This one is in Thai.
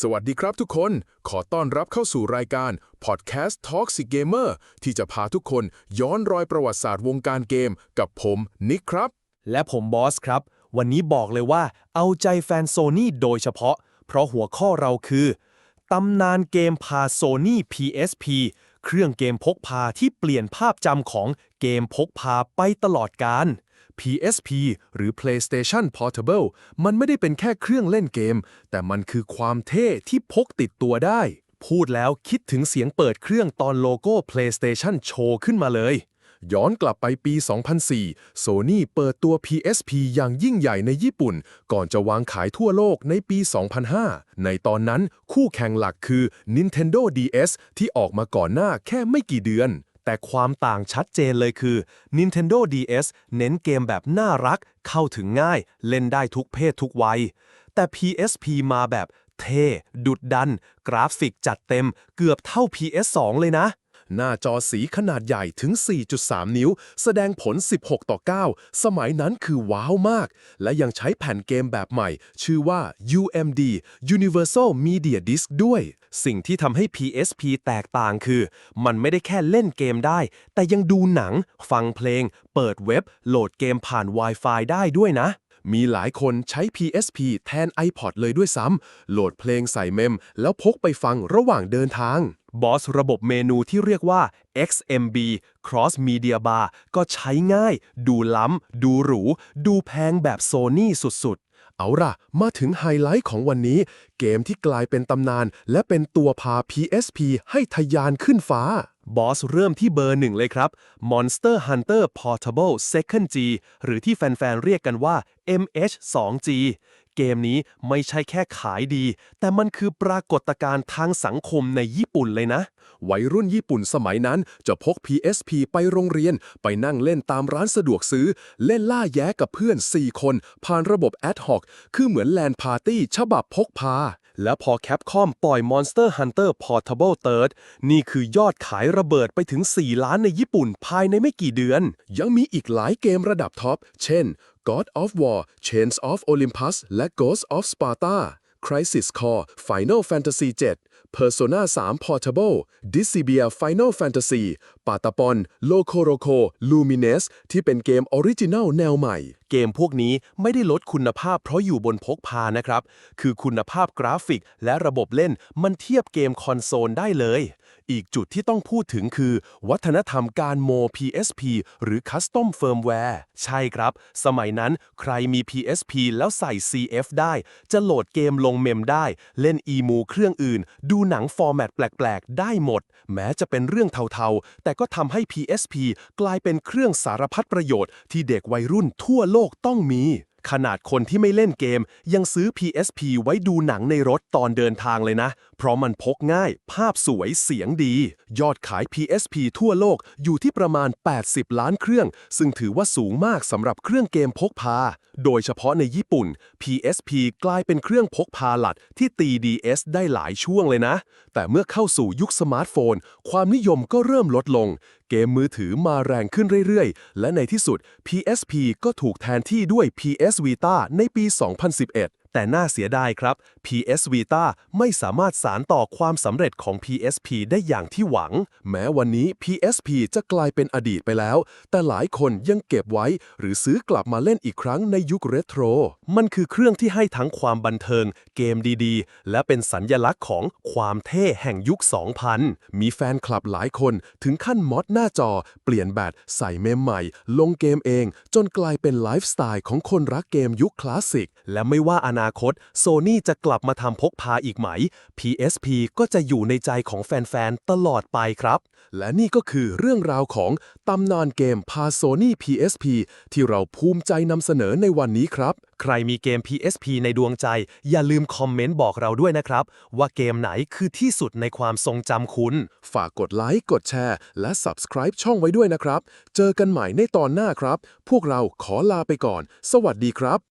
สวัสดีครับทุกคน ขอต้อนรับเข้าสู่รายการ Podcast Toxic Gamer ที่จะพาทุกคนย้อนรอยประวัติศาสตร์วงการเกม กับผมนิกครับ และผมบอสครับ วันนี้บอกเลยว่า เอาใจแฟนโซนี่โดยเฉพาะ เพราะหัวข้อเราคือตำนานเกมพาโซนี่ PSP เครื่องเกมพกพาที่เปลี่ยนภาพจำของเกมพกพาไปตลอดกาล PSP หรือ PlayStation Portable มันไม่ได้เป็นแค่เครื่องเล่นเกม แต่มันคือความเท่ที่พกติดตัวได้ พูดแล้วคิดถึงเสียงเปิดเครื่องตอนโลโก้ PlayStation โชว์ขึ้นมาเลยย้อนกลับไปปี 2004 Sony เปิดตัว PSP อย่างยิ่งใหญ่ในญี่ปุ่น ก่อนจะวางขายทั่วโลกในปี 2005 ในตอนนั้นคู่แข่งหลักคือ Nintendo DS ที่ออกมาก่อนหน้าแค่ไม่กี่เดือน แต่ความต่างชัดเจนเลยคือ Nintendo DS เน้นเกมแบบน่ารัก เข้าถึงง่าย เล่นได้ทุกเพศทุกวัย แต่ PSP มาแบบเท่ ดุดดัน กราฟิกจัดเต็ม เกือบเท่า PS2 เลยนะ หน้าจอสีขนาดใหญ่ถึง 4.3 นิ้ว แสดงผล 16 ต่อ 9 สมัยนั้นคือว้าวมาก และยังใช้แผ่นเกมแบบใหม่ ชื่อว่า UMD Universal Media Disc ด้วย สิ่งที่ทำให้ PSP แตกต่างคือ มันไม่ได้แค่เล่นเกมได้ แต่ยังดูหนัง ฟังเพลง เปิดเว็บ โหลดเกมผ่าน Wi-Fi ได้ด้วยนะมีหลายคนใช้ PSP แทน iPod เลยด้วยซ้ำ โหลดเพลงใส่เมม แล้วพกไปฟังระหว่างเดินทาง บอสระบบเมนูที่เรียกว่า XMB Cross Media Bar ก็ใช้ง่าย ดูล้ำ ดูหรู ดูแพงแบบโซนี่สุดๆ เอาล่ะ มาถึงไฮไลท์ของวันนี้ เกมที่กลายเป็นตำนาน และเป็นตัวพา PSP ให้ทะยานขึ้นฟ้า บอสเริ่มที่เบอร์หนึ่งเลยครับ Monster Hunter Portable Second G หรือที่แฟน ๆ เรียกกันว่า MH2G เกมนี้ไม่ใช่แค่ขายดี แต่มันคือปรากฏการณ์ทางสังคมในญี่ปุ่นเลยนะ วัยรุ่นญี่ปุ่นสมัยนั้นจะพก PSP ไปโรงเรียน ไปนั่งเล่นตามร้านสะดวกซื้อ เล่นล่าแย้กับเพื่อน 4 คน ผ่านระบบ Ad Hoc คือเหมือนแลนปาร์ตี้ฉบับพกพา และพอแคปคอมปล่อย Monster Hunter Portable Third นี่คือยอดขายระเบิดไปถึง 4 ล้านในญี่ปุ่นภายในไม่กี่เดือน ยังมีอีกหลายเกมระดับท็อป เช่น God of War Chains of Olympus และ Ghost of Sparta Crisis Core Final Fantasy 7 Persona 3 Portable Discibia Final Fantasy ปาตาปอนโลโคโรโคลูมิเนสที่เป็นเกมออริจินัลแนวใหม่ เกมพวกนี้ไม่ได้ลดคุณภาพเพราะอยู่บนพกพานะครับ คือคุณภาพกราฟิกและระบบเล่นมันเทียบเกมคอนโซลได้เลย อีกจุดที่ต้องพูดถึงคือ วัฒนธรรมการโม PSP หรือ Custom Firmware ใช่ครับ สมัยนั้นใครมี PSP แล้วใส่ CF ได้ จะโหลดเกมลงเมมได้ เล่น EMU เครื่องอื่น ดูหนังฟอร์แมตแปลก ๆ ได้หมด แม้จะเป็นเรื่องเทา ๆ แต่ก็ทำให้ PSP กลายเป็นเครื่องสารพัดประโยชน์ที่เด็กวัยรุ่นทั่วโลกต้องมี ขนาดคนที่ไม่เล่นเกม ยังซื้อ PSP ไว้ดูหนังในรถตอนเดินทางเลยนะ เพราะมันพกง่าย ภาพสวยเสียงดี ยอดขาย PSP ทั่วโลกอยู่ที่ประมาณ 80 ล้านเครื่อง ซึ่งถือว่าสูงมากสำหรับเครื่องเกมพกพา โดยเฉพาะในญี่ปุ่น PSP กลายเป็นเครื่องพกพาหลัดที่ตี DS ได้หลายช่วงเลยนะ แต่เมื่อเข้าสู่ยุคสมาร์ทโฟน ความนิยมก็เริ่มลดลง เกมมือถือมาแรงขึ้นเรื่อยๆ และในที่สุด PSP ก็ถูกแทนที่ด้วย PS Vita ในปี 2011 แต่น่าเสียดายครับ PS Vita ไม่สามารถสารต่อความสำเร็จของ PSP ได้อย่างที่หวัง แม้วันนี้ PSP จะกลายเป็นอดีตไปแล้ว แต่หลายคนยังเก็บไว้ หรือซื้อกลับมาเล่นอีกครั้งในยุคเรโทร มันคือเครื่องที่ให้ทั้งความบันเทิง เกมดีๆ และเป็นสัญญลักษณ์ของความเท่แห่งยุค 2000 มีแฟนคลับหลายคนถึงขั้นมอดหน้าจอ เปลี่ยนแบตใส่เมมใหม่ ลงเกมเอง จนกลายเป็นไลฟ์สไตล์ของคนรักเกมยุคคลาสสิก และไม่ว่าอนานาคต โซนี่จะกลับมาทำพกพาอีกไหม PSP ก็จะอยู่ในใจของแฟน ๆ ตลอดไปครับ และนี่ก็คือเรื่องราวของตำนานเกมพาโซนี่ PSP ที่เราภูมิใจนำเสนอในวันนี้ครับใครมีเกม PSP ในดวงใจ อย่าลืมคอมเมนต์บอกเราด้วยนะครับ ว่าเกมไหนคือที่สุดในความทรงจำคุณ ฝากกดไลค์ กดแชร์ และ Subscribe ช่องไว้ด้วยนะครับ เจอกันใหม่ในตอนหน้าครับ พวกเราขอลาไปก่อน สวัสดีครับ